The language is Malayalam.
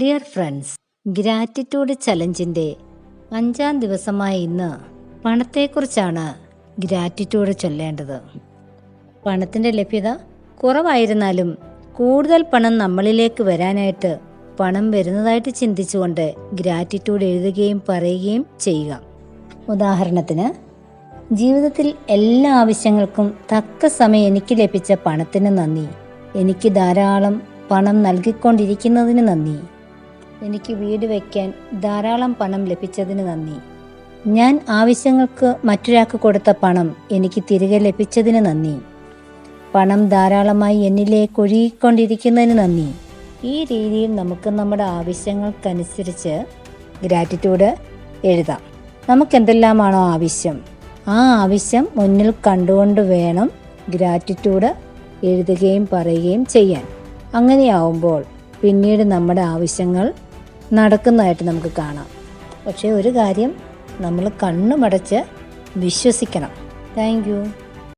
ഡിയർ ഫ്രണ്ട്സ് ഗ്രാറ്റിറ്റ്യൂഡ് ചലഞ്ചിന്റെ അഞ്ചാം ദിവസമായ ഇന്ന് പണത്തെക്കുറിച്ചാണ് ഗ്രാറ്റിറ്റ്യൂഡ് ചൊല്ലേണ്ടത്. പണത്തിന്റെ ലഭ്യത കുറവായിരുന്നാലും കൂടുതൽ പണം നമ്മളിലേക്ക് വരാനായിട്ട് പണം വരുന്നതായിട്ട് ചിന്തിച്ചുകൊണ്ട് ഗ്രാറ്റിറ്റ്യൂഡ് എഴുതുകയും പറയുകയും ചെയ്യുക. ഉദാഹരണത്തിന് ജീവിതത്തിൽ എല്ലാ ആവശ്യങ്ങൾക്കും തക്ക സമയം എനിക്ക് ലഭിച്ച പണത്തിന് നന്ദി. എനിക്ക് ധാരാളം പണം നൽകിക്കൊണ്ടിരിക്കുന്നതിന് നന്ദി. എനിക്ക് വീട് വയ്ക്കാൻ ധാരാളം പണം ലഭിച്ചതിന് നന്ദി. ഞാൻ ആവശ്യങ്ങൾക്ക് മറ്റൊരാൾക്ക് കൊടുത്ത പണം എനിക്ക് തിരികെ ലഭിച്ചതിന് നന്ദി. പണം ധാരാളമായി എന്നിലേക്ക് ഒഴുകിക്കൊണ്ടിരിക്കുന്നതിന് നന്ദി. ഈ രീതിയിൽ നമുക്ക് നമ്മുടെ ആവശ്യങ്ങൾക്കനുസരിച്ച് ഗ്രാറ്റിറ്റ്യൂഡ് എഴുതാം. നമുക്ക് എന്തെല്ലാമാണോ ആവശ്യം? ആ ആവശ്യം മുന്നിൽ കണ്ടുകൊണ്ട് വേണം ഗ്രാറ്റിറ്റ്യൂഡ് എഴുതുകയും പറയുകയും ചെയ്യാൻ. അങ്ങനെയാവുമ്പോൾ പിന്നീട് നമ്മുടെ ആവശ്യങ്ങൾ നടക്കുന്നതായിട്ട് നമുക്ക് കാണാം. പക്ഷേ ഒരു കാര്യം നമ്മൾ കണ്ണുമടച്ച് വിശ്വസിക്കണം. താങ്ക്